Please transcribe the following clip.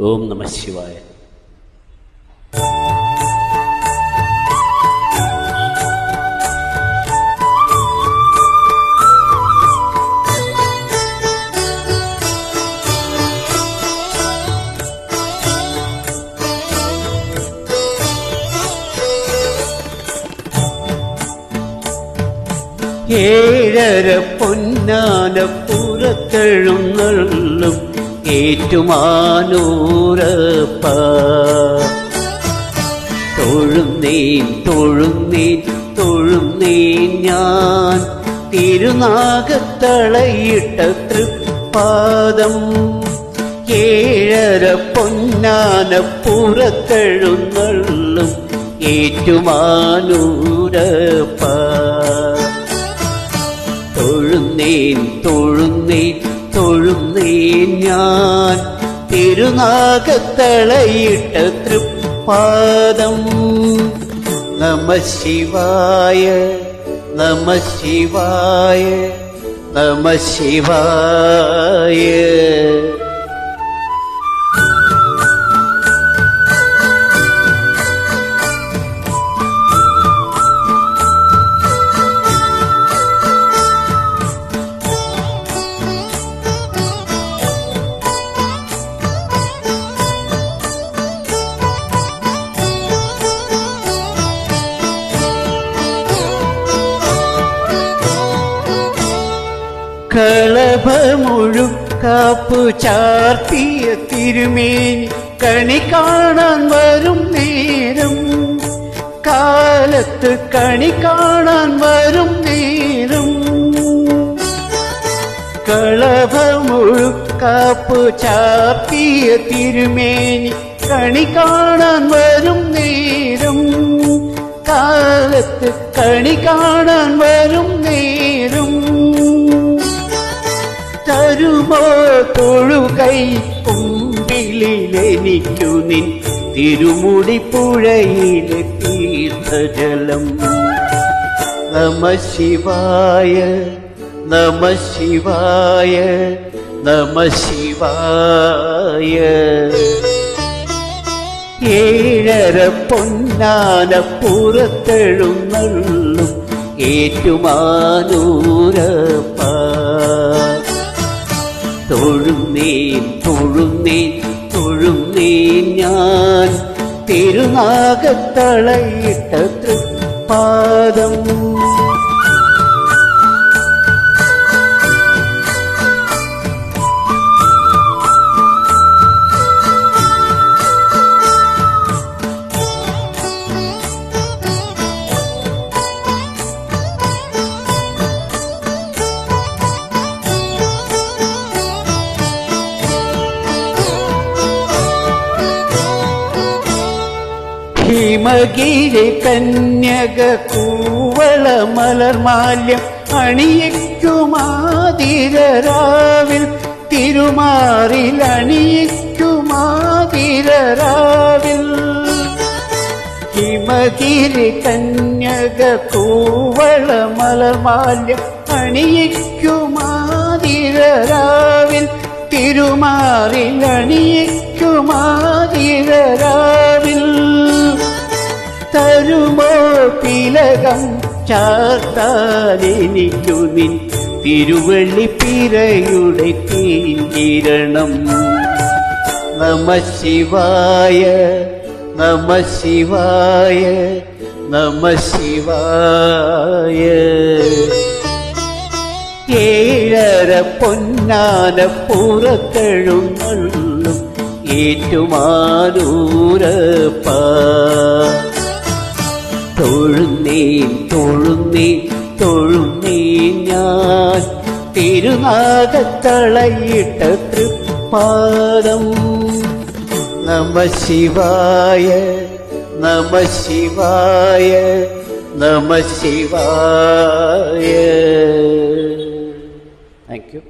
ഓം നമ ശിവായ. ഏഴര പൊന്നാന പുറത്തെഴുന്നള്ളും ഏറ്റുമാനൂരപ്പ. തൊഴുന്നേൻ തൊഴുന്നേൻ തൊഴുന്നേൻ ഞാൻ തിരുനാഗത്തളയിട്ട തൃപ്പാദം. ഏഴര പൊന്നാന പുറത്തെഴുന്നള്ളും ഏറ്റുമാനൂരപ്പ. തൊഴുന്നേൻ തൊഴുന്നേൻ ഞാൻ തിരുനാഗത്തളയിട്ട തൃപ്പാദം. നമ ശിവായ നമ ശിവായ നമ ശിവായ. കളഭമുഴുക്കാപ്പു ചാർത്തിയ തിരുമേനി കണി കാണാൻ വരും നേരം. കാലത്ത് കണി കാണാൻ വരും നേരം. കളഭമുഴുക്കാപ്പു ചാർത്തിയ തിരുമേനി കണി കാണാൻ വരും നേരം. കാലത്ത് കണി കാണാൻ വരും നേരം. തരുമോ? തൊഴുകൈ കുമ്പിളിലെനിക്കു നിൻ തിരുമുടി പുഴയിലെ തീർത്ഥജലം. നമ ശിവായ നമ ശിവായ നമ ശിവായ. ഏഴര പൊന്നാന പുറത്തെഴുന്നള്ളും ഏറ്റുമാനൂരപ്പ. തൊഴുന്നേൻ തൊഴുന്നേൻ തൊഴുന്നേൻ ഞാൻ. തിരുനാഗത്തളയിട്ട തൃപ്പാദം ഹിമഗിരി കന്യക കൂവള മലർമാല്യം അണിയിക്കുമാതിരാവിൽ തിരുമാറിൽ അണിയിക്കുമാതിരാവിൽ ഹിമഗിരി കന്യക കൂവള മലർമാല്യം അണിയിക്കുമാതിരാവിൽ തിരുമാറിൽ അണിയിക്കുമാതിരാവിൽ തിലകം ചാർത്താലെനിക്കു നിൻ തിരുവള്ളിപ്പിരയുടെ തീരണം നമ ശിവായ നമ ശിവായ നമ ശിവായ ഏഴര പൊന്നാന പുറത്തെഴുന്നള്ളും ഏറ്റുമാനൂരപ്പ തൊഴുന്നേൻ തൊഴുന്നേൻ തൊഴുന്നേൻ ഞാൻ. തിരുനാഗത്തളയിട്ട തൃപ്പാദം. നമ ശിവായ നമ ശിവായ നമ ശിവായ. Thank you